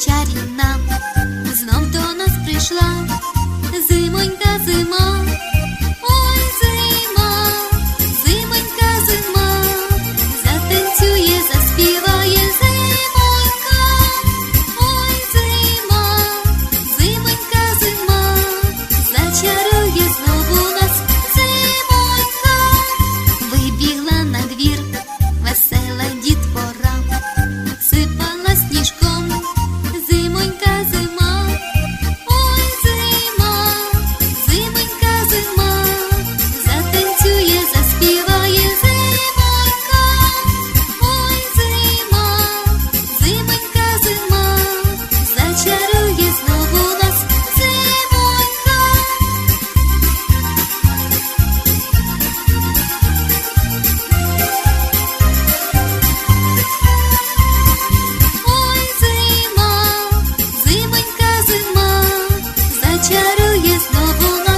чарівна. Знов до czaruje znowu